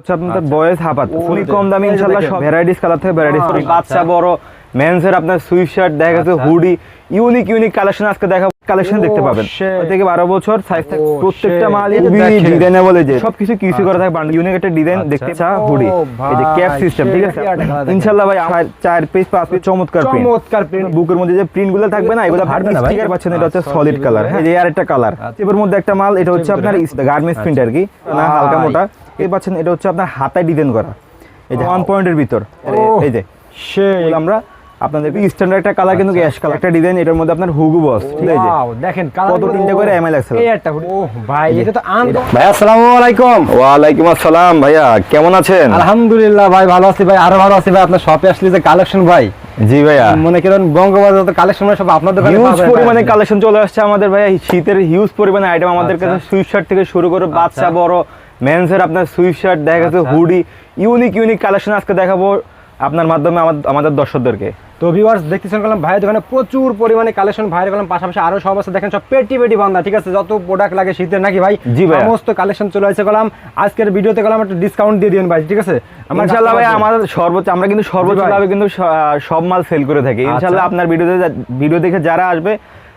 হচ্ছে আপনাদের বয়েস হাফাত কম দামি ইনশাআল্লাহ সব ভ্যারাইটিস কালার থেকে ভ্যারাইটিস আচ্ছা। বাচ্চা বড় মেন্সের আপনার সুইশার্ট দেখা গেছে আচ্ছা। হুডি ইউনিক ইউনিক কালেকশন আজকে দেখাবো। কালেকশন দেখতে পাবেন। থেকে বারো বছর সাইজ প্রত্যেকটা মাল যে ডিজাইনেবল যে। সবকিছু কিউসি করা থাকে ইউনিক একটা ডিজাইন আচ্ছা। দেখতে চা হুডি এই যে ক্যাপ সিস্টেম ঠিক আছে। ইনশাআল্লাহ ভাই আমার চার পিস পাঁচ পিস চমৎকার প্রিন্ট চমৎকার। বুকের মধ্যে যে প্রিন্টগুলো থাকবে না এগুলো হাঁটবে না? স্টিকার পাচ্ছেন এটা হচ্ছে আচ্ছা, সলিড কালার হ্যাঁ। এই যে আর একটা কালার আচ্ছা। এর মধ্যে একটা মাল এটা হচ্ছে আপনার গার্মেন্টস প্রিন্ট আর কি। না হালকা মোটা। এই পাচ্ছেন এটা হচ্ছে আপনার হাতায় ডিজাইন করা। এই যে ওয়ান পয়েন্টের ভিতর। এই যে এগুলো আমরা আপনাদের স্ট্যান্ডার্ড একটা কালার কিন্তু গ্যাস কালার একটা ডিজাইন এটার মধ্যে আপনার হুগু বস ঠিক আছে? দেখেন কালার কত তিনটে করে ML আছে? এই একটা ও ভাই এটা তো আন ভাই আসসালামু আলাইকুম। ওয়ালাইকুম আসসালাম ভাইয়া কেমন আছেন? আলহামদুলিল্লাহ ভাই ভালো আছি ভাই আরও ভালো আছি ভাই আপনার শপে আসলে যে কালেকশন ভাই। জি ভাইয়া। মনে করেন বঙ্গবাজার তো কালেকশন সব আপনার দোকানে হিউজ। পরিমাণে কালেকশন চলে আসছে আমাদের ভাইয়া শীতের হিউজ পরিমাণে আইটেম আমাদের আচ্ছা। কাছে সুইট শার্ট থেকে শুরু করে বাচ্চা আচ্ছা। বড় মেন্সের আপনার সুইট শার্ট দেখা গেছে আচ্ছা। হুডি ইউনিক ইউনিক কালেকশন আজকে দেখাবো আপনার মাধ্যমে আমাদের দর্শকদেরকে তো ভিউয়ার্স দেখতেছেন কলাম ভাইয়ের দোকানে প্রচুর পরিমাণে কালেকশন ভাইয়ের কলাম পাশাপাশি আরও সব আছে দেখেন সব পেটি পেটি বান্ধা ঠিক আছে যত প্রোডাক্ট লাগে শীতের নাকি ভাই জি ভাইয়া। সমস্ত কালেকশন চলে আসছে কলাম আজকের ভিডিওতে কলাম একটা ডিসকাউন্ট দিয়ে দিন ভাই ঠিক আছে আমার ইনশাল্লাহ ভাই আমাদের সর্বোচ্চ আমরা কিন্তু সর্বোচ্চ ভাই। লাভে কিন্তু সব মাল সেল করে থাকি আচ্ছা। ইনশাল্লাহ আপনার ভিডিওতে ভিডিও দেখে যারা আসবে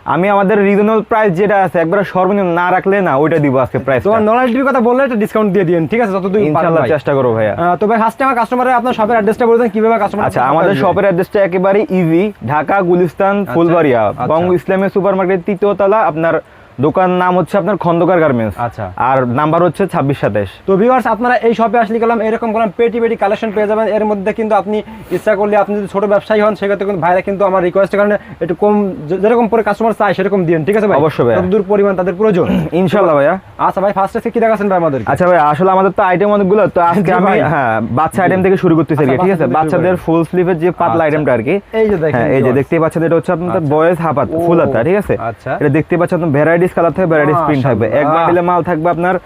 আমি আমাদের রিজনাল প্রাইস যেটা আছে একবার সর্বনিম্ন না রাখলে না ওইটা দিব আজকে প্রাইস তোমার নলেজ টিভির কথা বললে একটা ডিসকাউন্ট দিয়ে দিন ঠিক আছে? যতদূর ইনশাআল্লাহ চেষ্টা করব ভাইয়া। তো ভাই ফার্স্টে আমার কাস্টমারে আপনার শপের অ্যাড্রেসটা বলে দেন কীভাবে কাস্টমার আচ্ছা আমাদের শপের অ্যাড্রেসটা একেবারে ইজি ঢাকা গুলিস্তান ফুলবাড়িয়া আচ্ছা। বঙ্গ ইসলামী সুপারমার্কেট তৃতীয় তলা আপনার দোকান নাম হচ্ছে আপনার খন্দকার গার্মেন্টস আচ্ছা। আর নাম্বার হচ্ছে ছাব্বিশ সাতাশ তো ভিউয়ার্স আপনারা এই শপে আসলে গেলাম এরকম গেলাম পেটি পেটি কালেকশন পেয়ে যাবেন এর মধ্যে কিন্তু আপনি ইচ্ছা করলে আপনি যদি ছোট ব্যবসায়ী হন সেক্ষেত্রে কিন্তু ভাইরা কিন্তু আমার রিকোয়েস্টের কারণে একটু কম যেরকম পরে কাস্টমার চাই সেরকম দিন ঠিক আছে ভাই অবশ্যই ভাইয়া। দূর পরিমাণ তাদের প্রয়োজন ইনশাল্লাহ ভাইয়া আচ্ছা ভাই ফার্স্টে কি দেখাচ্ছেন ভাই আমাদের আচ্ছা ভাই আসলে আমাদের তো আইটেম অনেকগুলো তো আজকে আমি হ্যাঁ বাচ্চা আইটেম থেকে শুরু করতেছি আর কি, আচ্ছা, ঠিক আছে বাচ্চাদের ফুল স্লিভের যে পাতলা আচ্ছা। আইটেমটা আর কি এই যে দেখেন হ্যাঁ এই যে। দেখতে পাচ্ছেন এটা হচ্ছে আপনার আচ্ছা। বয়েস হাফ হাত ফুল হাতা ঠিক আছে আচ্ছা। এটা দেখতে পাচ্ছেন আপনার ভ্যারাইটিস কালার থাকবে ভ্যারাইটিস প্রিন্ট থাকবে এক। বান্ডিলে মাল থাকবে আপনার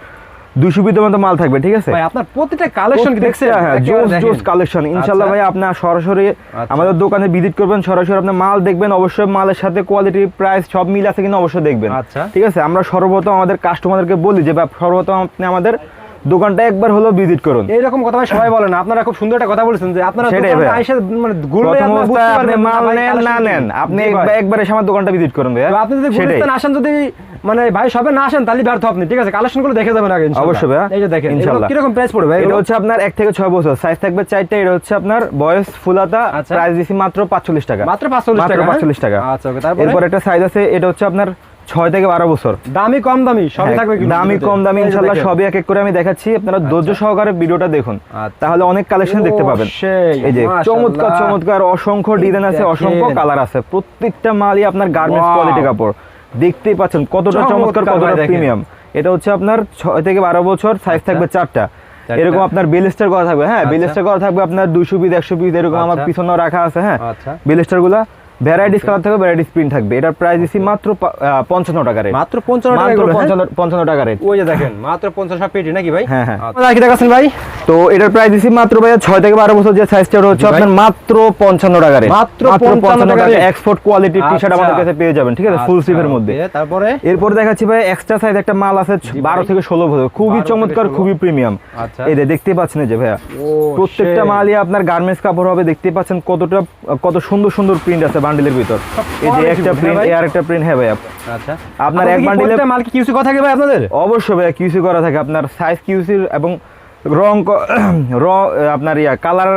বিধ মতো মাল থাকবে ঠিক আছে ভাই আপনার প্রতিটা কালেকশন কি দেখছেন হ্যাঁ জোস জোস কালেকশন ইনশাআল্লাহ। ভাই সরাসরি আচ্ছা। আমাদের দোকানে ভিজিট করবেন সরাসরি আপনি মাল দেখবেন অবশ্যই মালের সাথে কোয়ালিটি প্রাইস সব মিল আছে কিনা অবশ্যই দেখবেন আচ্ছা। ঠিক আছে আমরা সর্বপ্রথম আমাদের কাস্টমারদেরকে বলি যে সর্বপ্রথম আপনি আমাদের দোকানটা একবার হলো ভিজিট করুন। এইরকম কথা ভাই সবাই বলে না। আপনারা খুব সুন্দর একটা কথা বলেছেন যে আপনারা ভাই। মানে ঘুরলে আপনি মাল নেন না নেন আপনি একবার- এসে আমার দোকানটা ভিজিট করুন আপনি যদি আসেন যদি মানে ভাই সবে না আসেন তাহলে ব্যর্থ আপনি। ঠিক আছে কালেকশনগুলো দেখে যাবেন আগে অবশ্যই ভাইয়া। এই যে দেখেন ইনশাআল্লাহ। কি রকম প্রাইস পড়বে ভাই এটা হচ্ছে আপনার এক থেকে ছয় বছর। সাইজ থাকবে চারটা এটা হচ্ছে আপনার বয়স ফুলাতা। আচ্ছা। প্রাইস দিছি মাত্র পাঁচচল্লিশ টাকা। মাত্র 45 টাকা, হ্যাঁ? 45 টাকা। আচ্ছা, okay, তারপরে? এরপর একটা সাইজ আছে এটা হচ্ছে আপনার ছয় থেকে বারো বছর। দামি কম দামি সবই হ্যাঁ, থাকবে দামি কম দামি ইনশাল্লাহ সবই এক এক করে আমি দেখাচ্ছি। আপনারা ধৈর্য সহকারে ভিডিওটা দেখুন। আচ্ছা। তাহলে অনেক কালেকশন দেখতে পাবেন। এই যে চমৎকার চমৎকার অসংখ্য ডিজাইন আছে অসংখ্য কালার আছে। প্রত্যেকটা মালই আপনার গার্মেন্টস কোয়ালিটি কাপড়। দেখতেই পাচ্ছেন কতটা চমৎকার কতটা প্রিমিয়াম এটা হচ্ছে আপনার ছয় থেকে বারো বছর সাইজ আচ্ছা। থাকবে চারটা। এরকম আপনার বেলিস্টার করা থাকবে। হ্যাঁ আচ্ছা। বেলিস্টার করা থাকবে আপনার দুশো পিস একশো পিস এরকম আমার আচ্ছা। পিছনেও রাখা আছে হ্যাঁ। আচ্ছা। বেলিস্টারগুলা ভ্যারাইটিস কালার থাকবে ভ্যারাইটিস প্রিন্ট থাকবে। এটার প্রাইস দিছি মাত্র পঞ্চান্ন টাকা রেট মাত্র 55 টাকা? পঞ্চান্ন পঞ্চান্ন টাকা রেট ওই যে দেখেন মাত্র 50 সব পেটি নাকি ভাই? হ্যাঁ, হ্যাঁ। আচ্ছা। কি দেখাচ্ছেন ভাই। তো এটার প্রাইস দিছি মাত্র ভাইয়া ছয় থেকে বারো বছর যে সাইজটা হচ্ছে আপনার মাত্র পঞ্চান্ন টাকা রেট মাত্র 55 টাকা। এক্সপোর্ট কোয়ালিটির টি শার্ট আচ্ছা। আমাদের কাছে পেয়ে যাবেন ঠিক আছে? ফুল আচ্ছা, স্লিভের মধ্যে তারপরে? এরপর দেখাচ্ছি ভাই এক্সট্রা সাইজ একটা মাল আছে ভাই। বারো থেকে ষোলো বছর। খুবই চমৎকার খুবই প্রিমিয়াম আচ্ছা। এই যে দেখতে পাচ্ছেন যে ভাইয়া। প্রত্যেকটা মালই আপনার গার্মেন্টস কাপড় হবে দেখতে পাচ্ছেন কতটা কত সুন্দর সুন্দর প্রিন্ট আছে। বান্ডিলের ভিতর। এই যে একটা প্রিন্ট ভাই? এর একটা প্রিন্ট হ্যাঁ ভাইয়া আচ্ছা। আপনার এক বান্ডিলে- মাল কি কিউসি কথা থাকে ভাই আপনাদের? অবশ্যই ভাইয়া কিউসি করা থাকে। আপনার সাইজ কিউসির এবং রং র আপনার ইয়া কালার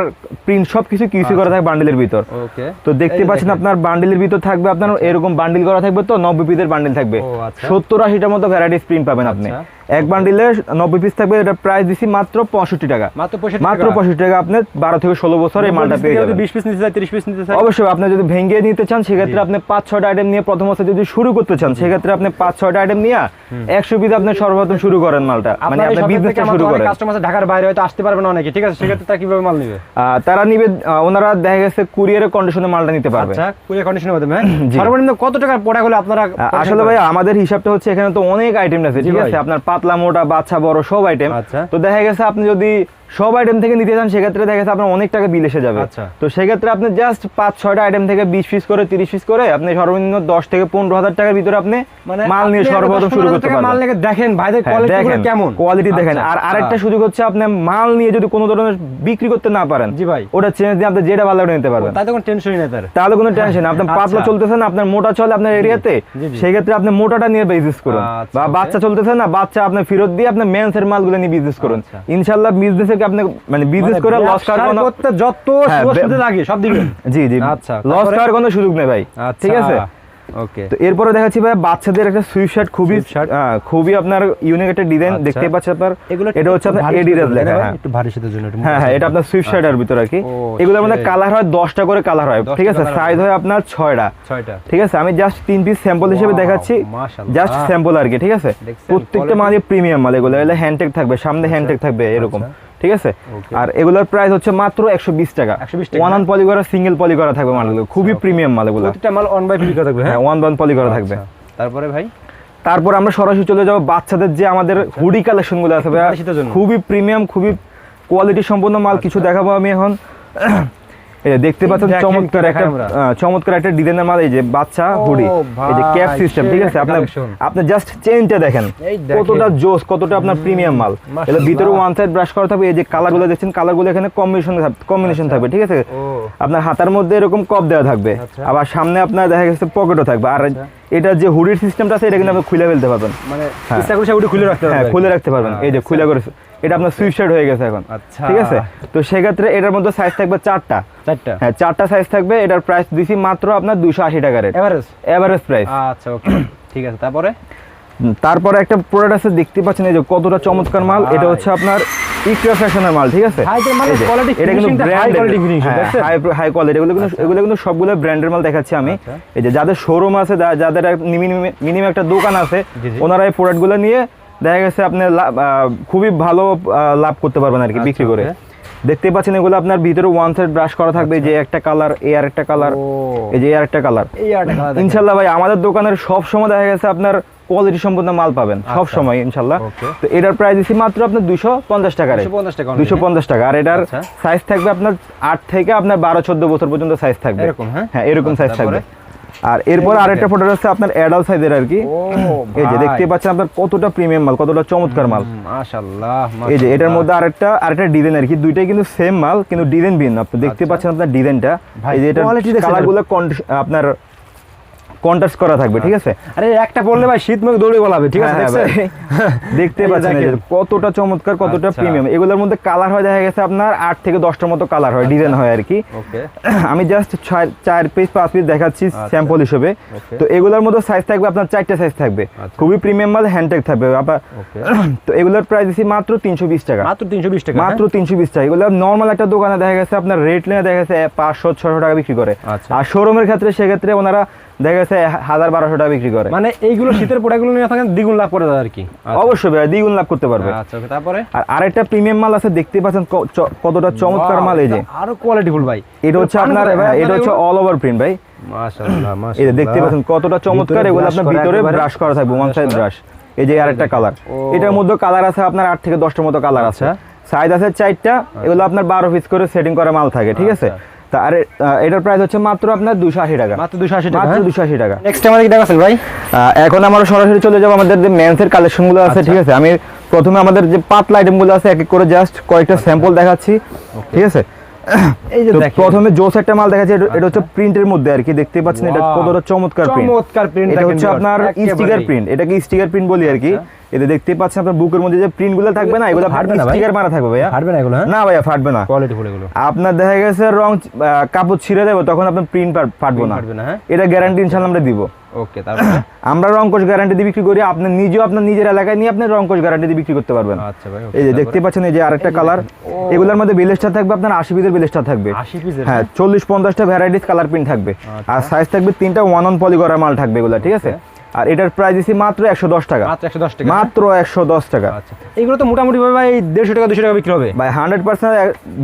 প্রিন্ট সব কিছু কিউসি করা থাকে বান্ডিলের ভিতর। ওকে তো দেখতে পাচ্ছেন আপনার বান্ডিলের ভিতর থাকবে আপনার এরকম বান্ডিল করা থাকবে তো নব্বই পিসের বান্ডিল থাকবে। ও, আচ্ছা। সত্তর আশিটার মতো ভ্যারাইটিস প্রিন্ট পাবেন আপনি। আচ্ছা। এক বান্ডিলে নব্বই পিস থাকবে এটা প্রাইস দিছি মাত্র পঁয়ষট্টি টাকা। মাত্র 65 মাত্র টাকা। পঁয়ষট্টি টাকা আপনি বারো থেকে ষোলো বছর এই মালটা পেয়ে যাবেন। 20 পিস নিতে চাই 30 পিস নিতে চাই অবশ্যই আপনি যদি ভেঙে নিতে চান সেক্ষেত্রে আপনি পাঁচ ছয়টা আইটেম নিয়ে প্রথম অবস্থায় যদি শুরু করতে চান সেক্ষেত্রে আপনি পাঁচ ছয়টা আইটেম নিয়ে একশো পিস আপনি সর্বপ্রথম শুরু করেন মালটা। মানে আপনার আপনি বিজনেসটা শুরু করেন। কাস্টমার ঢাকার বাইরে হয়তো আসতে পারবে না অনেকে ঠিক আছে? সেক্ষেত্রে তারা কীভাবে মাল নেবে? তারা নিবে ওনারা দেখা গেছে কুরিয়ারের কন্ডিশনে মালটা নিতে পারবে। আচ্ছা কুরিয়ার কন্ডিশনের মাধ্যমে হ্যাঁ? সর্বনিম্ন কত টাকার প্রোডাক্ট হলে আপনারা আসলে ভাই আমাদের হিসাবটা হচ্ছে এখানে তো অনেক আইটেম আছে ঠিক আছে? আপনার পাতলা মোটা বাচ্চা বড় সব আইটেম আচ্ছা। তো দেখা গেছে আপনি যদি সব আইটেম থেকে নিতে চান সেক্ষেত্রে দেখা যাচ্ছে আপনার অনেক টাকা বিল এসে যাবে আচ্ছা। তো সেক্ষেত্রে আপনি জাস্ট পাঁচ ছয়টা আইটেম থেকে বিশ পিস করে তিরিশ পিস করে আপনি সর্বনিম্ন দশ থেকে পনেরো হাজার টাকার ভিতরে আপনি মাল নিয়ে মানে সর্বপ্রথম শুরু করতে পারবেন নিয়ে দেখেন ভাইদের হ্যাঁ, দেখেন কেমন কোয়ালিটি দেখেন আচ্ছা, আর আরেকটা। সুযোগ হচ্ছে আপনি মাল নিয়ে যদি কোনো ধরনের বিক্রি করতে না পারেন জি ভাই। ওটা চেঞ্জ দিয়ে আপনি যেটা ভালো নিতে পারবেন তাই তো কোনো টেনশনই নেই তার তাহলে কোনো টেনশন আপনার আচ্ছা। পাতলা চলতেছে না আপনার মোটা চলে আপনার এরিয়াতে জি। আপনি মোটাটা নিয়ে বিজনেস করুন বা বাচ্চা চলতেছে না বাচ্চা আপনি ফেরত দিয়ে আপনি মেন্সের মালগুলো নিয়ে বিজনেস করুন আচ্ছা। ইনশাআল্লাহ বিজনেসে আপনি মানে বিজনেস করে লস খাওয়ার কোনো করতে যত হ্যাঁ, সুযোগ লাগে সব দিবেন জি জি। আচ্ছা, লস? খাওয়ার কোনো সুযোগ নেই ভাই ঠিক আছে? ওকে। তো এরপরে দেখাচ্ছি ভাই বাচ্চাদের একটা সুইট শার্ট খুবই খুবই আপনার ইউনিক একটা ডিজাইন আচ্ছা। দেখতেই পাচ্ছেন আপনার। এগুলো এটা হচ্ছে আপনার এডিডাস লেখা হ্যাঁ। একটু ভারী শীতের জন্য হ্যাঁ হ্যাঁ এটা আপনার শার্টের ভিতর আর কি। মধ্যে সেই। কালার হয় দশটা করে কালার হয় ঠিক আছে? সাইজ হয়। আপনার ছয়টা। ছয়টা। ঠিক আছে? আমি জাস্ট তিন পিস স্যাম্পল হিসেবে দেখাচ্ছি। জাস্ট স্যাম্পল আর কি ঠিক আছে? প্রত্যেকটা? মালে প্রিমিয়াম মাল এগুলো এগুলো হ্যান্ডটেক থাকবে সামনে হ্যান্ডটেক থাকবে এরকম। আচ্ছা। ঠিক আছে? আর এগুলোর প্রাইস হচ্ছে মাত্র একশো বিশ টাকা। 120 টাকা, ওয়ান অন পলি করা সিঙ্গেল পলি করা থাকবে মালগুলো খুবই প্রিমিয়াম মালগুলো মাল ওয়ান বাই ফ্রি থাকবে হ্যাঁ? ওয়ান ওয়ান পলি করা থাকবে। আচ্ছা, তারপরে ভাই? তারপর আমরা সরাসরি চলে যাব বাচ্চাদের যে আমাদের হুডি কালেকশনগুলো আছে। খুবই প্রিমিয়াম খুবই কোয়ালিটি সম্পন্ন মাল কিছু দেখাবো আমি এখন। এই দেখতে পাচ্ছেন চমৎকার একটা চমৎকার একটা ডিজাইনের মাল এই যে বাচ্চা হুডি এই যে ক্যাপ সিস্টেম ঠিক আছে। আপনি জাস্ট চেইনটা দেখেন কতটা জোস কতটা আপনার প্রিমিয়াম মাল। ভিতরে ওয়ান সাইড ব্রাশ করা থাকবে এই যে কালারগুলো দেখছেন কালারগুলো এখানে কম্বিনেশন কম্বিনেশন থাকবে ঠিক আছে? আপনার হাতার মধ্যে এরকম কপ দেওয়া থাকবে আচ্ছা। আবার সামনে আপনার দেখা গেছে পকেটও থাকবে আর এটা যে হুডির সিস্টেমটা আছে এটা কিন্তু আপনি খুলে ফেলতে পারবেন। মানে হ্যাঁ। ইচ্ছা করে সেগুলো খুলে রাখতে হবে। হ্যাঁ খুলে রাখতে পারবেন। এই যে আচ্ছা। খুলে করে এটা আপনার শার্ট হয়ে গেছে এখন। আচ্ছা। ঠিক আছে? তো সেক্ষেত্রে এটার মধ্যে সাইজ থাকবে চারটা। চারটা? হ্যাঁ চারটা সাইজ থাকবে। এটার প্রাইস দিছি মাত্র আপনার দুশো আশি টাকা রেট এভারেজ এভারেজ প্রাইস আচ্ছা ওকে ঠিক আছে তারপরে? তারপরে একটা প্রোডাক্ট আছে দেখতে পাচ্ছেন এই যে কতটা চমৎকার মাল এটা হচ্ছে আপনার ইকরা ফ্যাশনের মাল ঠিক আছে? যে মানে এই যে, quality এটা কিন্তু? হাই হাই কোয়ালিটি এগুলো কিন্তু এগুলো কিন্তু সবগুলো ব্র্যান্ডের মাল দেখাচ্ছি আমি। আচ্ছা। এই যে যাদের শোরুম আছে যাদের মিনিমাম একটা দোকান আছে। ওনারা এই প্রোডাক্টগুলো নিয়ে দেখা গেছে আপনি খুবই ভালো লাভ করতে পারবেন আর কি আচ্ছা, বিক্রি করে। দেখতে পাচ্ছেন এগুলো আপনার ভিতরে ওয়ান সাইড ব্রাশ করা থাকবে যে একটা কালার এ আর একটা কালার এই যে আর একটা কালার। ইনশাল্লাহ ভাই আমাদের দোকানের সব সময় দেখা গেছে আপনার কোয়ালিটি সম্পন্ন মাল পাবেন সব আচ্ছা। সময় ইনশাল্লাহ। তো এটার প্রাইস দিচ্ছি মাত্র আপনার দুশো পঞ্চাশ টাকা রেট 250 টাকা only, দুশো পঞ্চাশ টাকা। আর এটার আচ্ছা। সাইজ থাকবে আপনার আট থেকে আপনার বারো চোদ্দ বছর পর্যন্ত সাইজ থাকবে। এরকম, হ্যাঁ? হ্যাঁ এরকম আচ্ছা, সাইজ থাকবে। আর এরপর আরেকটা। প্রোডাক্ট আছে আপনার অ্যাডাল্ট সাইজের আর কি। এই যে দেখতে পাচ্ছেন আপনার কতটা প্রিমিয়াম মাল কতটা চমৎকার মাল। মাশাআল্লাহ এই যে এটার মধ্যে আরেকটা আরেকটা ডিজাইন আর কি। দুইটাই কিন্তু সেম মাল কিন্তু ডিজাইন ভিন্ন। আপনি দেখতে আচ্ছা। পাচ্ছেন আপনার ডিজাইনটা ভাই, এই যে এটা কালারগুলো আপনার কন্ট্রাস্ট করা থাকবে ঠিক আছে? আরে একটা পড়লে ভাই শীত মুখ দৌড়ে বলাবে ঠিক আছে? হ্যাঁ। দেখতে পাচ্ছেন। কতটা চমৎকার কতটা আচ্ছা। প্রিমিয়াম এগুলোর মধ্যে কালার হয় দেখা গেছে আপনার আট থেকে দশটার মতো কালার হয় ডিজাইন হয় আর কি। আমি জাস্ট চার পিস পাঁচ পিস দেখাচ্ছি আচ্ছা। স্যাম্পল হিসেবে। তো এগুলোর মধ্যে সাইজ থাকবে আপনার চারটা সাইজ থাকবে। আচ্ছা। খুবই প্রিমিয়াম মাল হ্যান্ডটেক থাকবে। আপনার তো এগুলোর প্রাইস দিচ্ছি মাত্র তিনশো বিশ টাকা। মাত্র 320 টাকা মাত্র তিনশো বিশ টাকা। এগুলো নর্মাল একটা দোকানে দেখা গেছে আপনার রেট নিয়ে দেখা গেছে পাঁচশো ছশো টাকা বিক্রি করে। আচ্ছা। আর শোরুমের ক্ষেত্রে সেক্ষেত্রে ওনারা দেখা গেছে হাজার বারোশো টাকা বিক্রি করে। মানে এইগুলো শীতের প্রোডাক্টগুলো নিয়ে থাকেন দ্বিগুণ লাভ করে দেয় আর কি। আচ্ছা। অবশ্যই ভাই দ্বিগুণ লাভ করতে পারবে। আচ্ছা তারপরে? আর আরেকটা প্রিমিয়াম মাল আছে দেখতে পাচ্ছেন কতটা চমৎকার মাল এই যে। এটা আরও কোয়ালিটিফুল ভাই। এটা হচ্ছে আপনার এটা হচ্ছে অল ওভার প্রিন্ট ভাই। মাশাআল্লাহ দেখতে পাচ্ছেন কতটা চমৎকার ভিতরে এগুলো আপনার ভিতরে ব্রাশ করা থাকবে ওয়ান সাইড ব্রাশ এই যে আরেকটা কালার এটার মধ্যে কালার আছে আপনার আট থেকে দশটার মতো কালার আছে। আচ্ছা। সাইজ আছে চারটা এগুলো আপনার বারো পিস করে সেটিং করা মাল থাকে ঠিক আছে? আচ্ছা। তা আরে এটার প্রাইস হচ্ছে মাত্র আপনার দুশো আশি টাকা। মাত্র 280 টাকা মাত্র হ্যাঁ? দুশো আশি টাকা। নেক্সট আমাদের কি দেখাচ্ছেন ভাই? এখন আমরা সরাসরি চলে যাব আমাদের যে মেন্সের কালেকশনগুলো আছে ঠিক আছে? আমি প্রথমে আমাদের যে পাতলা আইটেমগুলো আছে এক এক করে জাস্ট কয়েকটা স্যাম্পল দেখাচ্ছি ঠিক আছে? এই যে প্রথমে জোস একটা মাল দেখাচ্ছি এটা- হচ্ছে প্রিন্টের মধ্যে আর কি দেখতে পাচ্ছেন এটা কতটা চমৎকার প্রিন্ট চমৎকার print এটা হচ্ছে আপনার। স্টিকার প্রিন্ট এটাকে স্টিকার প্রিন্ট বলি আর কি। এটা দেখতে পাচ্ছেন আপনার বুকের মধ্যে যে প্রিন্টগুলো থাকবে না এগুলো ফাটবে না স্টিকার মারা থাকবে ভাইয়া। ফাটবে না এগুলো হ্যাঁ? না ভাইয়া ফাটবে না। কোয়ালিটিফুল এগুলো। আপনার দেখা গেছে রং কাপড় ছিঁড়ে দেবো তখন আপনার প্রিন্ট ফাটবো না। ফাটবে না হ্যাঁ? এটা গ্যারান্টি ইনশাল্লাহ আমরা দিব। ওকে তারপরে? আমরা রংকোশ গ্যারান্টি দিয়ে বিক্রি করি আপনি নিজেও আপনার নিজের এলাকায় নিয়ে আপনি রংকোশ গ্যারান্টি দিয়ে বিক্রি করতে পারবেন। আচ্ছা ভাই এই যে দেখতে পাচ্ছেন এই যে আরেকটা কালার। এগুলোর মধ্যে বিলেস্টার থাকবে আপনার আশি পিসের বিলেস্টার থাকবে। 80 পিসের হ্যাঁ চল্লিশ পঞ্চাশটা ভ্যারাইটিস কালার প্রিন্ট থাকবে। আচ্ছা। আর সাইজ থাকবে তিনটা ওয়ান অন পলি করা মাল থাকবে এগুলো ঠিক আছে? আর এটার প্রাইস দিছি মাত্র একশো দশ টাকা। মাত্র 110 টাকা মাত্র একশো দশ টাকা। আচ্ছা। এগুলো তো মোটামুটি ভাবে ভাই 150 টাকা দুশো টাকা বিক্রি হবে? ভাই হান্ড্রেড পার্সেন্ট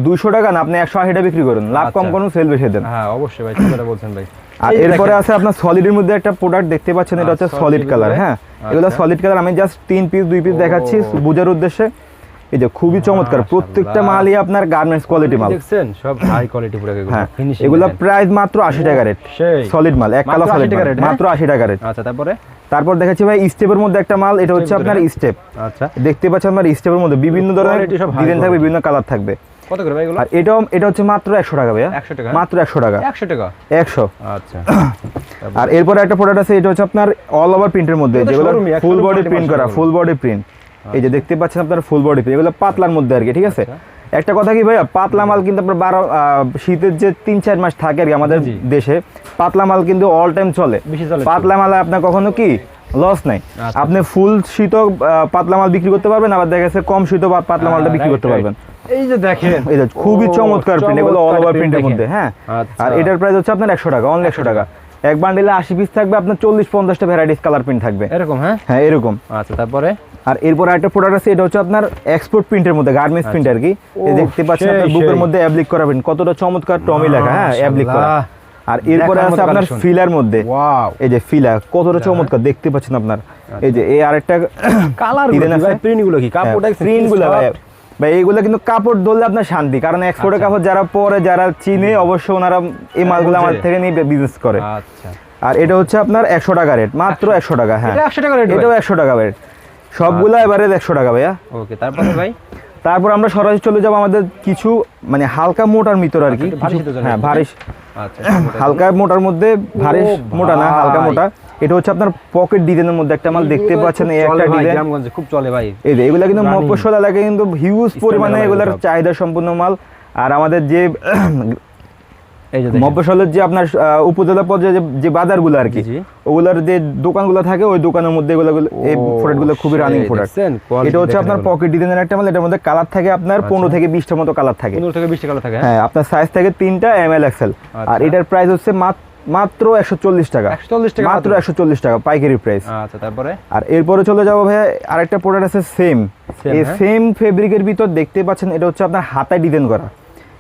দুশো টাকা না আপনি একশো আশি টাকা বিক্রি করুন। লাভ কম আচ্ছা। করুন সেল বেশি দেন। হ্যাঁ অবশ্যই ভাই কথা বলছেন ভাই। আর এরপরে আছে আপনার সলিডের মধ্যে একটা প্রোডাক্ট দেখতে পাচ্ছেন এটা হচ্ছে আচ্ছা, সলিড কালার হ্যাঁ? এগুলো। সলিড কালার আমি জাস্ট তিন পিস দুই পিস দেখাচ্ছি বোঝার উদ্দেশ্যে। এই যে খুবই চমৎকার। প্রত্যেকটা মালই আপনার গার্মেন্টস কোয়ালিটি মাল। দেখছেন? সব হাই কোয়ালিটি এগুলো। হ্যাঁ ফিনিশিং এগুলো প্রাইস মাত্র আশি টাকা রেট সলিড মাল এক কালা সলিড হ্যাঁ? মাত্র আশি টাকা রেট আচ্ছা তারপরে? তারপর দেখাচ্ছি ভাই স্টেপের মধ্যে একটা মাল এটা হচ্ছে আপনার স্টেপ আচ্ছা। দেখতে পাচ্ছেন আপনার স্টেপের মধ্যে বিভিন্ন ধরনের ডিজাইন থাকবে বিভিন্ন কালার থাকবে। কত করে ভাই এগুলো? আর এটাও এটা হচ্ছে মাত্র একশো টাকা ভাইয়া। 100 টাকা? মাত্র একশো টাকা। একশো টাকা? একশো। আচ্ছা। আর এরপরে একটা প্রোডাক্ট আছে এটা হচ্ছে আপনার অল ওভার প্রিন্টের মধ্যে যেগুলো ফুল বডি প্রিন্ট করা ফুল বডি প্রিন্ট এই যে দেখতে পাচ্ছেন আপনার ফুল বডি প্রিন্ট এগুলো পাতলার মধ্যে আর কি ঠিক আছে? একটা কথা কি ভাইয়া পাতলা মাল কিন্তু আপনার বারো শীতের যে তিন চার মাস থাকে আর কি আমাদের দেশে পাতলা মাল কিন্তু অল টাইম চলে। পাতলা মালে আপনার কখনো কি লস নাই। আচ্ছা। আপনি ফুল শীত পাতলা মাল বিক্রি করতে পারবেন আবার দেখা গেছে কম শীত বা পাতলা মালটা বিক্রি করতে পারবেন। এই যে দেখেন এই যে খুবই চমৎকার প্রিন্ট এগুলো অল ওভার প্রিন্টের মধ্যে হ্যাঁ? আচ্ছা। আর এটার প্রাইস হচ্ছে আপনার একশো টাকা অনলি একশো টাকা। এক বান্ডিলে আশি পিস থাকবে আপনার চল্লিশ পঞ্চাশটা ভ্যারাইটিস কালার প্রিন্ট থাকবে। এরকম হ্যাঁ? হ্যাঁ এরকম। আচ্ছা তারপরে? আর এরপর একটা প্রোডাক্ট আছে এটা হচ্ছে আপনার এক্সপোর্ট প্রিন্টের মধ্যে গার্মেন্টস প্রিন্ট আর কি। এই দেখতে পাচ্ছেন আপনার বুকের মধ্যে অ্যাবলিক করা print, কতটা চমৎকার টমি লেখা হ্যাঁ অ্যাবলিক করা। আর এরপরে আছে আপনার ফিলার মধ্যে। এই যে ফিলা কতটা চমৎকার দেখতে পাচ্ছেন আপনার। এই যে এই আরেকটা কালার প্রিন্টগুলো কি কাপড় প্রিন্টগুলো ভাই। এইগুলো কিন্তু কাপড় ধরলে আপনার শান্তি কারণ এক্সপোর্টের আচ্ছা। কাপড় যারা পরে যারা চিনে অবশ্যই ওনারা এই মালগুলো আমার থেকে নিয়ে বিজনেস করে। আচ্ছা। আর এটা হচ্ছে আপনার একশো টাকা রেট মাত্র একশো টাকা হ্যাঁ। এটা 100 টাকা রেট এটাও একশো টাকা রেট সবগুলো এবারে একশো টাকা ভাইয়া। ওকে তারপরে ভাই? তারপর আমরা সরাসরি চলে যাব আমাদের কিছু মানে হালকা মোটার ভিতর আর কি জন্য হ্যাঁ ভারী আচ্ছা হালকা মোটার মধ্যে ভারী মোটা না হালকা মোটা। এটা হচ্ছে আপনার পকেট ডিজাইনের মধ্যে একটা মাল দেখতে পাচ্ছেন এই একটা ডিজাইন খুব চলে ভাই। এই যে এগুলা কিন্তু। মফস্বল এলাকায় কিন্তু হিউজ পরিমাণে এগুলার চাহিদা সম্পূর্ণ মাল। আর আমাদের যে এই যে আপনার উপজেলা পর্যায়ে যে- বাজারগুলো আর কি। ওগুলার যে দোকানগুলো থাকে ওই দোকানের মধ্যে এগুলো এই প্রোডাক্টগুলো খুবই রানিং প্রোডাক্ট এটা হচ্ছে আপনার পকেট ডিজাইনের একটা মাল এটার মধ্যে কালার থাকে আপনার পনেরো থেকে বিশটার মতো কালার থাকে। পনেরো থেকে বিশ টাকা থাকে হ্যাঁ? হ্যাঁ আপনার সাইজ থাকে তিনটা এম এল এক্সেল আর আচ্ছা। এটার প্রাইস হচ্ছে মাত- মাত্র একশো চল্লিশ টাকা। 140 মাত্র। একশো চল্লিশ টাকা পাইকারি প্রাইস আচ্ছা তারপরে? আর এরপরে চলে যাব ভাইয়া আরেকটা প্রোডাক্ট আছে সেম এই হ্যাঁ। সেম ফেব্রিকের ভিতর দেখতে পাচ্ছেন এটা হচ্ছে আপনার হাতায় ডিজাইন করা।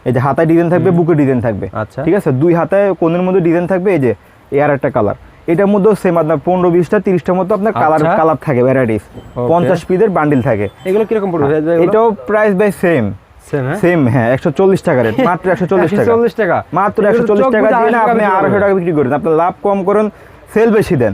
এই যে হাতায় ডিজাইন থাকবে বুকে ডিজাইন থাকবে। আচ্ছা। ঠিক আছে? দুই হাতায় কোণের মধ্যে ডিজাইন থাকবে এই যে এই আর একটা কালার এটার মধ্যেও সেম আপনার পনেরো বিশটা তিরিশটার মতো আপনার কালার আচ্ছা। কালার থাকে ভ্যারাইটিস পঞ্চাশ পিসের বান্ডিল থাকে। এগুলো কীরকম পড়বে? এটাও প্রাইস বাই সেম সেম হ্যাঁ? হ্যাঁ একশো চল্লিশ টাকা রেট মাত্র একশো চল্লিশ টাকা। 140 টাকা। মাত্র একশো চল্লিশ টাকা দিয়ে আপনি আড়াইশো টাকা বিক্রি করেন। আপনি লাভ কম করেন সেল বেশি দেন।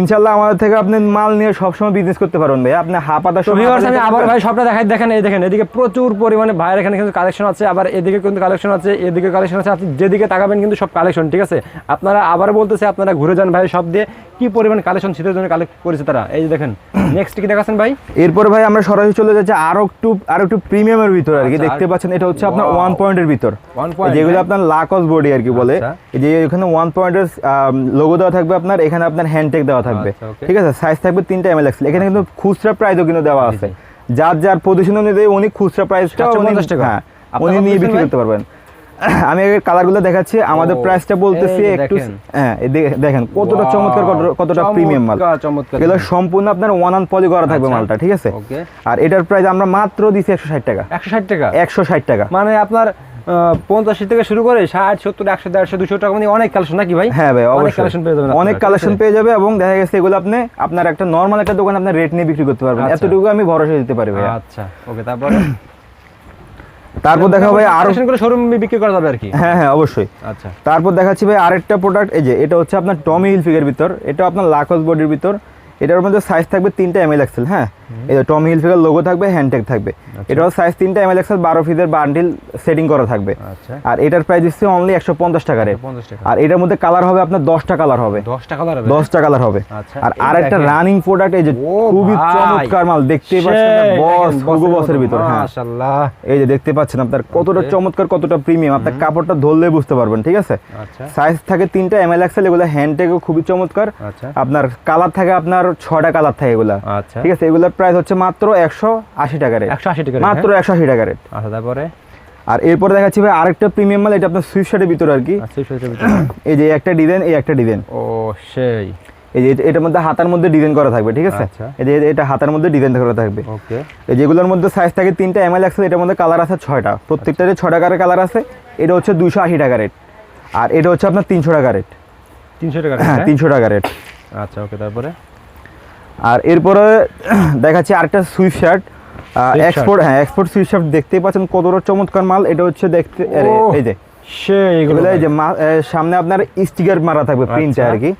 ইনশাল্লাহ আমাদের থেকে আপনি মাল নিয়ে সবসময় বিজনেস করতে পারবেন ভাই। আপনি হাফ আদা তো আমি আবার ভাই সবটা দেখাই দেখেন এই দেখেন এদিকে প্রচুর পরিমাণে ভাইয়ের এখানে কিন্তু কালেকশন আছে আবার এদিকে কিন্তু কালেকশন আছে এদিকে কালেকশন আছে আপনি যেদিকে তাকাবেন কিন্তু সব কালেকশন ঠিক আছে? আপনারা আবার বলতেছে আপনারা ঘুরে যান ভাই সব দিয়ে। কি পরিমাণ কালেকশন শীতের জন্য কালেক্ট করেছে তারা? এই যে দেখেন নেক্সট কি দেখাচ্ছেন ভাই? এরপরে ভাই আমরা সরাসরি চলে যাচ্ছি আরও একটু আরও একটু প্রিমিয়ামের ভিতর আর কি। আচ্ছা, দেখতে পাচ্ছেন এটা হচ্ছে আপনার. ওয়ান পয়েন্টের ভিতর। যেগুলো হ্যাঁ? আপনার লাকস বডি আর কি বলে। আচ্ছা। এই যে এখানে ওয়ান পয়েন্টের লোগো দেওয়া থাকবে আপনার এখানে আপনার হ্যান্ডটেক দেওয়া থাকবে। আচ্ছা, ঠিক আছে? সাইজ থাকবে তিনটা এম এল এখানে কিন্তু খুচরা প্রাইসও কিন্তু দেওয়া আছে। যার যার পজিশন অনুযায়ী উনি খুচরা প্রাইসটা উনি 750 টাকা। হ্যাঁ আপনার উনি নিয়ে বিক্রি করতে পারবেন। আমি কালারগুলো দেখাচ্ছি আমাদের প্রাইসটা বলতেছি একটু দেখেন। হ্যাঁ দেখেন কতটা চমৎকার কতটা- প্রিমিয়াম মাল। এগুলো সম্পূর্ণ আপনার ওয়ান অন পলি করা থাকবে আচ্ছা। মালটা ঠিক আছে? আর এটার প্রাইস আমরা মাত্র দিছি একশো ষাট টাকা। একশো ষাট টাকা? একশো ষাট টাকা। মানে আপনার পঞ্চাশ থেকে শুরু করে ষাট সত্তর একশো দেড়শো দুশো টাকা মানে অনেক কালেকশন নাকি ভাই? হ্যাঁ ভাই অনেক কালেকশন পেয়ে যাবেন অনেক কালেকশন পেয়ে যাবে এবং দেখা গেছে এগুলো আপনি আপনার একটা নর্মাল একটা দোকান আপনার রেট নিয়ে বিক্রি করতে পারবেন। আচ্ছা। এতটুকু আমি ভরসা দিতে পারি ভাই আচ্ছা ওকে তারপরে? তারপর দেখা ভাই আরও করে শোরুম বিক্রি করা যাবে আর কি? হ্যাঁ হ্যাঁ অবশ্যই। আচ্ছা। তারপর দেখাচ্ছি ভাই আরেকটা প্রোডাক্ট এই যে এটা হচ্ছে আপনার টমি হিলফিগের ভিতর এটা আপনার লাকস বডির ভিতর। এটার মধ্যে সাইজ থাকবে তিনটা এম এল এক্সেল হ্যাঁ? এই যে টমি হিলফিগার লোগো থাকবে হ্যান্ডটেক থাকবে। আচ্ছা। এটাও সাইজ তিনটা এম এল এক্সেল বারো ফিদের বান্ডিল সেটিং করা থাকবে। আচ্ছা। আর এটার প্রাইস দিচ্ছে অনলি একশো পঞ্চাশ টাকা রেট আর এটার মধ্যে কালার হবে আপনার দশটা কালার হবে। দশটা কালার হবে? দশটা কালার হবে। আচ্ছা, আর এই আরেকটা রানিং প্রোডাক্ট এই যে খুবই চমৎকার মাল দেখতেই পাচ্ছেন বস হুগো বসের ভিতর হ্যাঁ। এই যে দেখতে পাচ্ছেন আপনার কতটা চমৎকার কতটা প্রিমিয়াম আপনার কাপড়টা ধরলে বুঝতে পারবেন ঠিক আছে? আচ্ছা। সাইজ থাকে তিনটা এম এল এক্সেল এগুলো হ্যান্ডটেকও খুবই চমৎকার। আপনার কালার থাকে আপনার ছয়টা কালার থাকে এগুলা। ঠিক আছে? এগুলোর প্রাইস হচ্ছে মাত্র একশো আশি টাকা রেট একশো আশি টাকা মাত্র একশো আশি টাকা রেট আচ্ছা তারপরে? আর এরপর দেখাচ্ছি ভাই আরেকটা প্রিমিয়াম মাল এটা আপনার সুইফট শার্টের ভিতরে আর কি। আচ্ছা এই যে একটা ডিজাইন এই একটা ডিজাইন ও সেই। এই যে এটা- এটার মধ্যে হাতার মধ্যে ডিজাইন করা থাকবে ঠিক আছে? আচ্ছা। এই যে এটা হাতার মধ্যে ডিজাইন করা থাকবে। ওকে। এই যেগুলোর মধ্যে সাইজ থাকে তিনটা এম এল এক্সেল এটার মধ্যে কালার আছে ছয়টা। প্রত্যেকটারে ছয় টাকার কালার আছে এটা হচ্ছে দুশো আশি টাকা রেট আর এটা হচ্ছে আপনার তিনশো টাকা রেট তিনশো টাকা হ্যাঁ তিনশো টাকা রেট আচ্ছা ওকে তারপরে? আর এরপরে দেখাচ্ছি আরেকটা সুইফট শার্ট। এক্সপোর্ট হ্যাঁ এক্সপোর্ট সুইচ শার্ট দেখতেই পাচ্ছেন কতটা চমৎকার মাল। এটা হচ্ছে দেখতে এই যে সে এগুলো এই যে সামনে আপনার স্টিকার মারা থাকবে প্রিন্টে আচ্ছা। আর কি।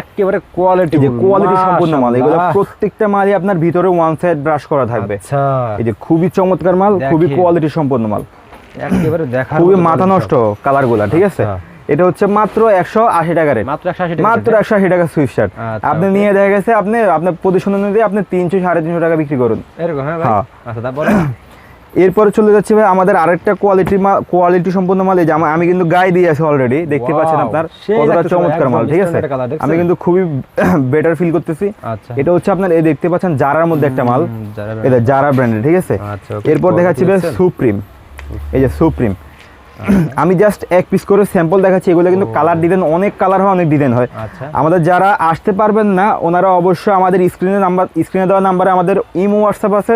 একেবারে কোয়ালিটি যে কোয়ালিটি সম্পূর্ণ মাল। এগুলো প্রত্যেকটা মালই আপনার ভিতরে ওয়ান সাইড ব্রাশ করা থাকবে। আচ্ছা। এই যে খুবই চমৎকার মাল খুবই কোয়ালিটি সম্পন্ন মাল। একেবারে দেখা খুবই মাথা নষ্ট কালারগুলা ঠিক আছে? আচ্ছা। এটা হচ্ছে মাত্র একশো আশি টাকা রেট মাত্র একশো আশি টাকা মাত্র একশো আশি টাকা সুইচ শার্ট আচ্ছা, আপনি নিয়ে দেখা গেছে আপনি আপনার প্রদূষণ অনুযায়ী আপনি তিনশো সাড়ে তিনশো টাকা বিক্রি করুন। এরকম হ্যাঁ হ্যাঁ। আচ্ছা তারপরে এরপরে চলে যাচ্ছে ভাই আমাদের আরেকটা কোয়ালিটি মাল কোয়ালিটি সম্পূর্ণ মাল এই যে আমি কিন্তু গায়ে দিয়ে আছি অলরেডি দেখতে পাচ্ছেন আপনার কতটা চমৎকার মাল ঠিক আছে? আমি কিন্তু খুবই বেটার ফিল করতেছি। আচ্ছা। এটা হচ্ছে আপনার এই দেখতে পাচ্ছেন জারার মধ্যে একটা মাল। এটা জারা ব্র্যান্ডের ঠিক আছে? এরপর দেখাচ্ছি ভাই সুপ্রিম এই যে সুপ্রিম আমি জাস্ট এক পিস করে স্যাম্পল দেখাচ্ছি এগুলো কিন্তু কালার ডিজাইন অনেক কালার হয় অনেক ডিজাইন হয়। আচ্ছা। আমাদের যারা আসতে পারবেন না ওনারা অবশ্যই আমাদের স্ক্রিনে নাম্বার স্ক্রিনে দেওয়া নাম্বারে আমাদের ইমো হোয়াটসঅ্যাপ আছে।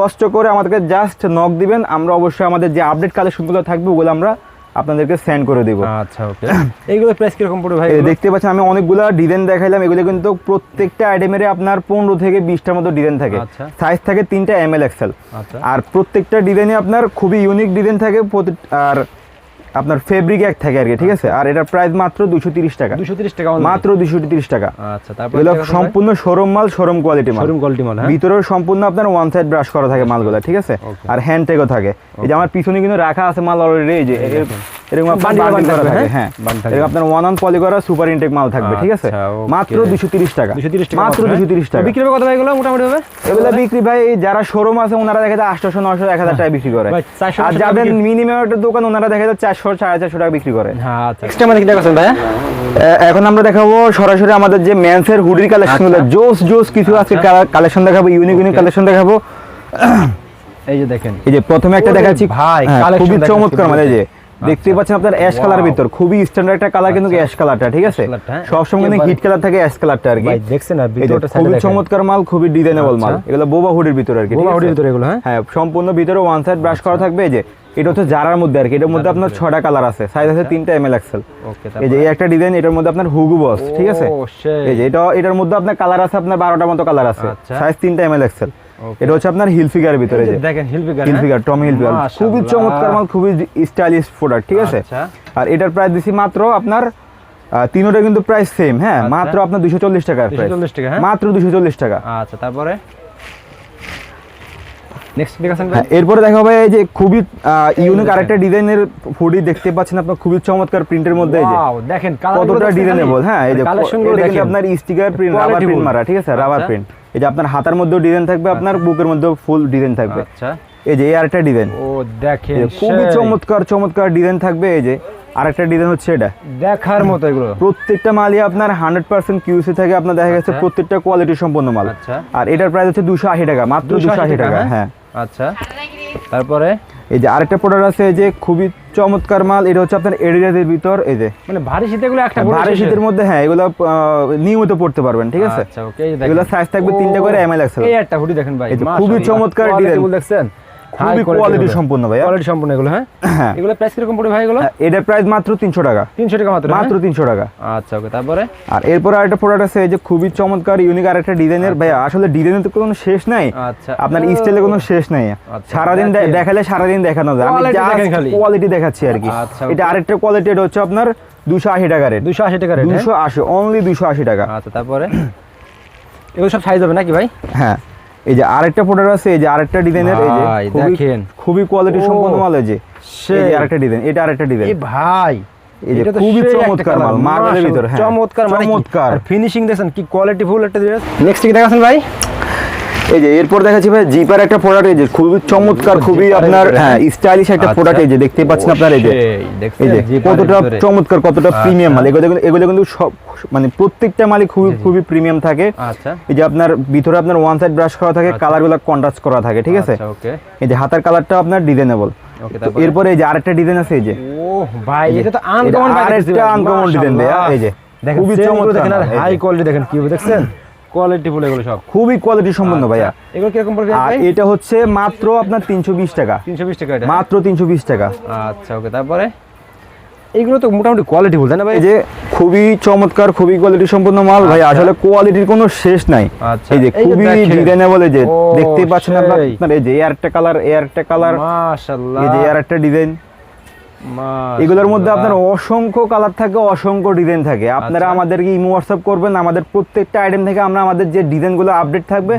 কষ্ট করে আমাদেরকে জাস্ট নক দিবেন আমরা অবশ্যই আমাদের যে আপডেট কালেকশনগুলো থাকবে ওগুলো আমরা আপনাদেরকে সেন্ড করে দেবো। আচ্ছা ওকে। এইগুলো প্রাইস কীরকম পড়বে ভাই দেখতে পাচ্ছেন আমি অনেকগুলো ডিজাইন দেখাইলাম এগুলো কিন্তু প্রত্যেকটা আইটেমের আপনার পনেরো থেকে বিশটার মতো ডিজাইন থাকে। আচ্ছা। সাইজ থাকে তিনটা এম এল এক্সেল আচ্ছা। আর প্রত্যেকটা ডিজাইনে আপনার খুবই ইউনিক ডিজাইন থাকে আর আপনার ফেব্রিক এক থাকে আর কি ঠিক আছে? আর এটার প্রাইস মাত্র দুশো তিরিশ টাকা। দুশো তিরিশ টাকা only? মাত্র দুশো তিরিশ টাকা। আচ্ছা তারপর এগুলো সম্পূর্ণ শোরুম মাল শোরুম কোয়ালিটি মাল। শোরুম কোয়ালিটি মাল হ্যাঁ? ভিতরেও সম্পূর্ণ আপনার ওয়ান সাইড ব্রাশ করা থাকে মালগুলো ঠিক আছে? আর হ্যান্ড ট্যাগও থাকে। এই যে আমার পিছনে কিন্তু রাখা আছে মাল অলরেডি এই যে এরকম আপনার বান্ডিল বান্ডিল বান্ডিল করা থাকবে, হ্যাঁ? বান্ডিল থাকবে। এরকম আপনার ওয়ান অন পলি করা সুপার ইনটেক মাল থাকবে ঠিক আছে? আচ্ছা, মাত্র দুশো তিরিশ টাকা। দুশো তিরিশ টাকা মাত্র? দুশো তিরিশ টাকা। বিক্রি হবে কত ভাই এগুলো মোটামুটি হবে এগুলো বিক্রি ভাই যারা শোরুম আছে ওনারা দেখা যায় আটশো নশো এক হাজার টাকা বিক্রি করে। আর যাদের মিনিমাম একটা দোকান ওনারা দেখা যায় চারশো সাড়ে চারশো টাকা বিক্রি করে। হ্যাঁ আচ্ছা। এক্সট্রা কি দেখাচ্ছেন ভাইয়া। এখন আমরা দেখাবো সরাসরি আমাদের যে মেন্সের হুডির কালেকশনগুলো। আচ্ছা। জোস জোস কিছু আজকে কালেকশন দেখাবো ইউনিক ইউনিক কালেকশন দেখাবো। এই যে দেখেন। এই যে প্রথমে একটা দেখাচ্ছি ভাই, হ্যাঁ, খুবই চমৎকার মানে এই যে আচ্ছা। দেখতেই পাচ্ছেন আপনার অ্যাশ কালার ভিতর। খুবই স্ট্যান্ডার্ড একটা কালার কিন্তু অ্যাশ কালারটা ঠিক আছে? হ্যাঁ। সবসময় কিন্তু হিট কালার থাকে অ্যাশ কালারটা আর কি। দেখছেন যে ভিতরটা খুবই চমৎকার মাল খুবই ডিজাইনেবল মাল। আচ্ছা। এগুলো বোবা হুডির ভিতর আর কি বোবা হুডির ভিতরে এগুলো, হ্যাঁ? হ্যাঁ সম্পূর্ণ ভিতরে ওয়ান সাইড ব্রাশ করা থাকবে। এই যে এটা হচ্ছে জারার মধ্যে আর কি। এটার মধ্যে আপনার ছটা কালার আছে। সাইজ আছে তিনটা এম এল এক্সেল এই যে এই একটা ডিজাইন এটার মধ্যে আপনার হুগু বস ঠিক আছে? এই যে এটা এটার মধ্যে আপনার কালার আছে আপনার বারোটার মতো কালার আছে। আচ্ছা। সাইজ তিনটা এম এল এক্সেল. এটা হচ্ছে আপনার হিল ফিগারের ভিতরে যে দেখেন Hilfiger Hilfiger Tommy Hilfiger খুবই চমৎকার মাল খুবই স্টাইলিশ প্রোডাক্ট ঠিক আছে? আচ্ছা। আর এটার প্রাইস দিছি মাত্র আপনার তিনোটা কিন্তু প্রাইস সেম হ্যাঁ? আচ্ছা। মাত্র আপনার দুশো চল্লিশ টাকার প্রাইস 240 টাকা, হ্যাঁ? মাত্র দুশো চল্লিশ টাকা। আচ্ছা তারপরে? হ্যাঁ, এরপরে দেখা হবে এই যে খুবই ইউনিক আরেকটা ডিজাইনের ফুডি দেখতে পাচ্ছেন আপনার খুবই চমৎকার প্রিন্টের মধ্যে দেখেন কতটা ডিজাইনেবল হ্যাঁ? এই যে আপনার স্টিকার প্রিন্ট রাবার প্রিন্ট মারা ঠিক আছে? রাবার আচ্ছা। প্রিন্ট এই যে আপনার হাতের মধ্যে ডিজাইন থাকবে আপনার বুকের মধ্যে ফুল ডিজাইন থাকবে। আচ্ছা। এই যে আরেকটা ডিজাইন ও দেখেন খুবই চমৎকার চমৎকার ডিজাইন থাকবে। এই যে আরেকটা ডিজাইন হচ্ছে এটা। দেখার মতো এগুলো। প্রত্যেকটা মালই আপনার হান্ড্রেড পার্সেন্ট কিউসি থাকে আপনার দেখা গেছে আচ্ছা। প্রত্যেকটা কোয়ালিটি সম্পন্ন মাল। আচ্ছা। আর এটার প্রাইস হচ্ছে দুশো আশি টাকা মাত্র দুশো আশি টাকা হ্যাঁ। আচ্ছা। তারপরে? এই যে আরেকটা প্রোডাক্ট আছে এই যে খুবই চমৎকার মাল এটা হচ্ছে আপনার এডিডাসের ভিতর এই যে। মানে ভারী শীতে এগুলো একটা ভারী শীতের মধ্যে হ্যাঁ এগুলো আহ, নিয়মিত পড়তে পারবেন ঠিক আছে? আচ্ছা ওকে এই এগুলো সাইজ থাকবে তিনটা করে এমএল এক্সেল এই একটা হুডি দেখেন ভাই খুবই চমৎকার ডিজাইন দেখছেন? খুবই কোয়ালিটি সম্পূর্ণ ভাইয়া। কোয়ালিটি সম্পূর্ণ এগুলো হ্যাঁ? হ্যাঁ। এগুলো প্রাইস কীরকম পড়বে ভাই এগুলো? হ্যাঁ, এটার প্রাইস মাত্র তিনশো টাকা। তিনশো টাকা মাত্র মাত্র হ্যাঁ? তিনশো টাকা। আচ্ছা ওকে তারপরে? আর এরপর আরেকটা প্রোডাক্ট আছে এই যে খুবই চমৎকার ইউনিক আরেকটা ডিজাইনের আসলে ডিজাইনের তো কোনো শেষ নাই। আচ্ছা। আপনার স্টাইলে কোনো শেষ নাই। আচ্ছা, দেখেন। দেখালে সারাদিন দেখানো যায়। আমি কোয়ালিটি দেখাচ্ছি আর কি। আচ্ছা, এটা আরেকটা কোয়ালিটি এটা হচ্ছে আপনার দুশো আশি টাকা রেট দুশো আশি টাকা রেট দুশো আশি অনলি দুশো আশি টাকা। আচ্ছা তারপরে? এগুলো সব সাইজ হবে নাকি ভাই? হ্যাঁ। এই যে আরেকটা প্রোডাক্ট আছে এই যে আরেকটা ডিজাইনের এই যে দেখেন। খুবই কোয়ালিটি সম্পন্ন মাল এই যে সেই। এই আরেকটা ডিজাইন এটা আরেকটা ডিজাইন ভাই এটা তো খুবই চমৎকার মাল, মার্বেলের ভিতর, হ্যাঁ। চমৎকার মানে চমৎকার। ফিনিশিং দেখেন কি কোয়ালিটি ফুল একটা ড্রেস নেক্সট কি দেখাচ্ছেন ভাই এই যে এরপর দেখাচ্ছি ভাই জিপার একটা প্রোডাক্ট এই যে খুবই চমৎকার খুবই আপনার হ্যাঁ স্টাইলিশ একটা আচ্ছা। প্রোডাক্ট এই যে দেখতে পাচ্ছেন আপনার এই যে। এই যে কতটা চমৎকার কতটা প্রিমিয়াম মাল। আচ্ছা। এগুলো কিন্তু- এগুলো কিন্তু সব মানে প্রত্যেকটা মালই খুবই খুবই প্রিমিয়াম থাকে। আচ্ছা। এই যে আপনার ভিতরে আপনার ওয়ান সাইড ব্রাশ করা থাকে আচ্ছা। কালারগুলো কন্ট্রাস্ট করা থাকে ঠিক আছে? ওকে। এই যে হাতার কালারটা আপনার ডিজাইনেবল ওকে তারপরে? এরপরে এই যে আরেকটা ডিজাইন আছে এই যে। ও ভাই এটা তো আনকমন এটা আরেকটা uncommon design ভাইয়া, এই যে। দেখেন খুবই চমৎকার দেখেন আর মাল। হাই কোয়ালিটি দেখেন কি দেখছেন? এগুলো সব। খুবই কোয়ালিটি সম্পন্ন ভাইয়া। আচ্ছা, এগুলো কীরকম পড়বে আর এটা হচ্ছে মাত্র আপনার তিনশো বিশ টাকা। 320 টাকা এটা? মাত্র তিনশো বিশ টাকা। আচ্ছা ওকে তারপরে? এইগুলো তো মোটামুটি কোয়ালিটি বলতে না ভাই? এই যে খুবই চমৎকার খুবই কোয়ালিটি সম্পন্ন মাল ভাই আচ্ছা। আসলে কোয়ালিটির কোনো শেষ নাই। আচ্ছা, এই যে খুবই। ডিজাইনেবল এই যে ও, দেখতেই পাচ্ছেন আপনার এই যে একটা কালার একটা কালার মাশাআল্লাহ। এই যে একটা ডিজাইন এগুলোর মধ্যে আপনার অসংখ্য কালার থাকে অসংখ্য ডিজাইন থাকে। আপনারা আচ্ছা। আমাদেরকে ইমো হোয়াটসঅ্যাপ করবেন আমাদের প্রত্যেকটা আইটেম থেকে আমরা আমাদের যে ডিজাইনগুলো আপডেট থাকবে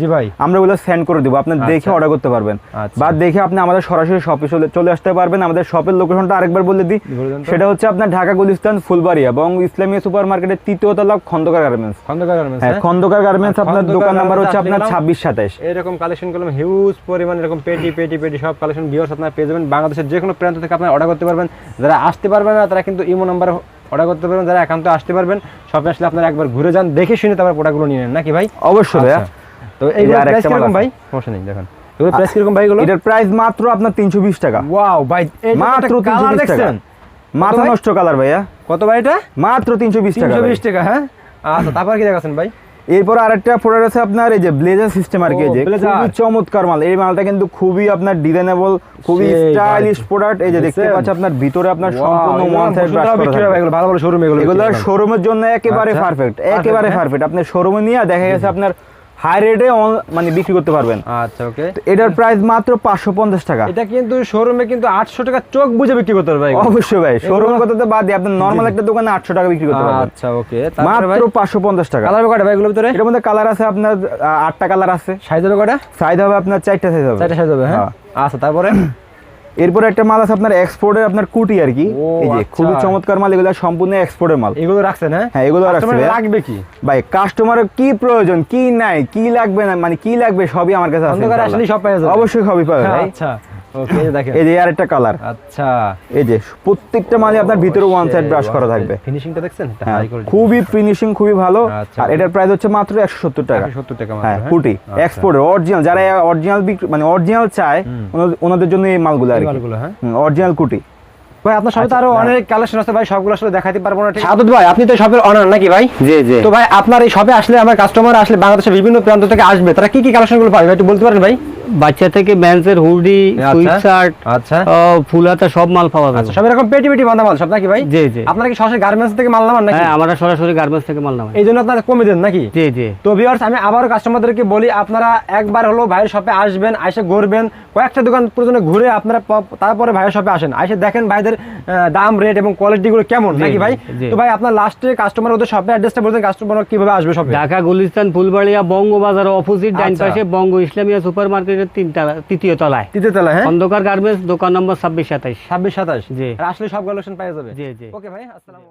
আমরা ওগুলো সেন্ড করে দেবো। আপনি দেখে আচ্ছা। অর্ডার করতে পারবেন। আচ্ছা। বা দেখে আপনি আমাদের সরাসরি শপে চলে আসতে পারবেন। আমাদের শপের লোকেশনটা আরেকবার বলে দিই। সেটা হচ্ছে আপনার ঢাকা গুলিস্তান ফুলবাড়িয়া এবং ইসলামিয়া সুপার মার্কেটের তৃতীয় তলা খন্দকার গার্মেন্টস খন্দকার গার্মেন্টস হ্যাঁ খন্দকার গার্মেন্টস আপনার দোকান নাম্বার হচ্ছে আপনার ছাব্বিশ সাতাইশ। এরকম কালেকশন করলাম হিউজ পরিমাণ এরকম পেটি পেটি পেটি সব কালেকশন ভিউয়ার্স আপনারা পেয়ে যাবেন। বাংলাদেশের যে কোনো প্রান্ত থেকে আপনারা অর্ডার করতে পারবেন। যারা আসতে পারবেন না তারা কিন্তু ইমো নাম্বার অর্ডার করতে পারবেন যারা একান্ত আসতে পারবেন শপে আসলে আপনারা একবার ঘুরে যান দেখে শুনে তারপর প্রোডাক্টগুলো নিয়ে নেন নাকি ভাই? অবশ্যই ভাইয়া। আচ্ছা। তো আরেকটা প্রাইস কীরকম ভাই? সমস্যা নেই দেখেন। এগুলো প্রাইস কীরকম ভাই এগুলো এটার প্রাইস মাত্র আপনার তিনশো বিশ টাকা। ওয়াও ভাই মাত্র তিনশো কালার বিশ টাকা। দেখছেন? মাথা নষ্ট কালার ভাইয়া। কত ভাই এটা? মাত্র তিনশো বিশ টাকা তিনশো ভাই। বিশ টাকা হ্যাঁ? আচ্ছা তারপর কি দেখাচ্ছেন ভাই? এরপর আরেকটা প্রোডাক্ট আছে আপনার এই যে ব্লেজার সিস্টেম আর কি যে খুবই চমৎকার মাল। এই মালটা কিন্তু খুবই আপনার ডিজাইনেবল খুবই স্টাইলিশ প্রোডাক্ট এই যে দেখতে? পাচ্ছেন আপনার ভিতরে আপনার সম্পূর্ণ ওয়ান সাইড ব্রাশ করা এগুলো ভালো ভালো শোরুম এগুলো এগুলো শোরুমের জন্য একেবারে আচ্ছা। পারফেক্ট একেবারে হ্যাঁ? পারফেক্ট আপনি শোরুমে নিয়ে দেখা গেছে আপনার হাই রেটে মানে বিক্রি করতে পারবেন। আচ্ছা ওকে এটার প্রাইস মাত্র পাঁচশো পঞ্চাশ টাকা। এটা কিন্তু শোরুমে কিন্তু আটশো টাকা চোখ বুঝে বিক্রি করতে পারবে ভাই অবশ্যই ভাই শোরুমের কথা তো বাদ দিয়ে আপনার নর্মাল একটা দোকানে আটশো টাকা বিক্রি করতে পারবেন। আচ্ছা ওকে মাত্র পাঁচশো পঞ্চাশ টাকা। কালার কটা ভাই এগুলোর ভিতরে? এটার মধ্যে কালার আছে আপনার আটটা কালার আছে। সাইজ হবে কটা সাইজ হবে আপনার চারটা সাইজ হবে। চারটা সাইজ হবে হ্যাঁ। আচ্ছা তারপরে? এরপরে একটা মাল আছে আপনার এক্সপোর্টের আপনার কুটি আর কি। এই যে আচ্ছা। খুবই চমৎকার মাল এগুলো সম্পূর্ণ এক্সপোর্টের মাল। এগুলো রাখছেন হ্যাঁ? হ্যাঁ এগুলো রাখছে। লাগবে কি? ভাই কাস্টমারের কি প্রয়োজন কি নাই কি লাগবে না মানে কি লাগবে সবই আমার কাছে আছে আসলে। সব পাওয়া যাবে অবশ্যই সবই পাবে ভাই। আচ্ছা। ওকে দেখেন। এই যে আরেকটা কালার আচ্ছা। এই যে প্রত্যেকটা মালে আপনার ভিতরে ওয়ান সাইড ব্রাশ করা থাকবে। ফিনিশিংটা দেখছেন? এটা হ্যাঁ হাই কোয়ালিটি খুবই ফিনিশিং খুবই ভালো। আচ্ছা। আর এটার প্রাইস হচ্ছে মাত্র একশো সত্তর টাকা। 170 টাকা হ্যাঁ হ্যাঁ? আচ্ছা। এক্সপোর্টের অরিজিনাল যারা অরিজিনাল মানে অরিজিনাল চায় ওনাদের- জন্য এই মালগুলো আর মালগুলো, হ্যাঁ? অরিজিনাল কুটি ভাই আপনার সাথে তো আরও আচ্ছা, অনেক কালেকশন আছে ভাই সবগুলো আসলে দেখাতে পারব না ঠিক আদত ভাই আপনি তো শপের অনার নাকি ভাই? জি জি। তো ভাই আপনার এই শপে আসলে আমার কাস্টমার আসলে বাংলাদেশের বিভিন্ন প্রান্ত থেকে আসবে তারা কি কি কালেকশনগুলো পাবে? ভাই একটু বলতে পারেন ভাই। বাচ্চা থেকে ব্যান্সের হুডি আচ্ছা। সুইট শার্ট আচ্ছা। ফুল হাতা সব মাল পাওয়া আচ্ছা যাবে সব এরকম পেটি পেটি বাঁধা মাল সব নাকি ভাই? জি জি। আপনারা কি সরাসরি গার্মেন্টস থেকে মাল নামান নাকি? হ্যাঁ আমরা সরাসরি গার্মেন্টস থেকে মাল নামাই এই জন্য আপনারা কমে দেন নাকি? জি জি। তো ভিউয়ার্স আমি আবারও কাস্টমারদেরকে বলি আপনারা একবার হলো ভাইয়ের শপে আসবেন এসে ঘুরবেন কয়েকটা দোকান পর্যন্ত ঘুরে আপনারা তারপরে ভাইয়ের শপে আসেন। এসে দেখেন ভাইদের দাম রেট এবং কোয়ালিটি গুলো কেমন নাকি ভাই? তো ভাই আপনার লাস্টে কাস্টমার ওদের শপে অ্যাড্রেসটা বলতেন কাস্টমার কীভাবে আসবে শপে ঢাকা গুলিস্তান ফুলবাড়িয়া বঙ্গবাজার অপোজিট ডাইন আচ্ছা। পাশে বঙ্গ ইসলামিয়া সুপার মার্কেটের তিনটা তৃতীয় তলায়। তৃতীয় হ্যাঁ? অন্ধকার গার্মেন্টস দোকান নম্বর ছাব্বিশ সাতাইশ ছাব্বিশ সাতাশ? জি। আসলে সব কালেকশন পাওয়া যাবে? জি, জি। ওকে ভাই আসসালামু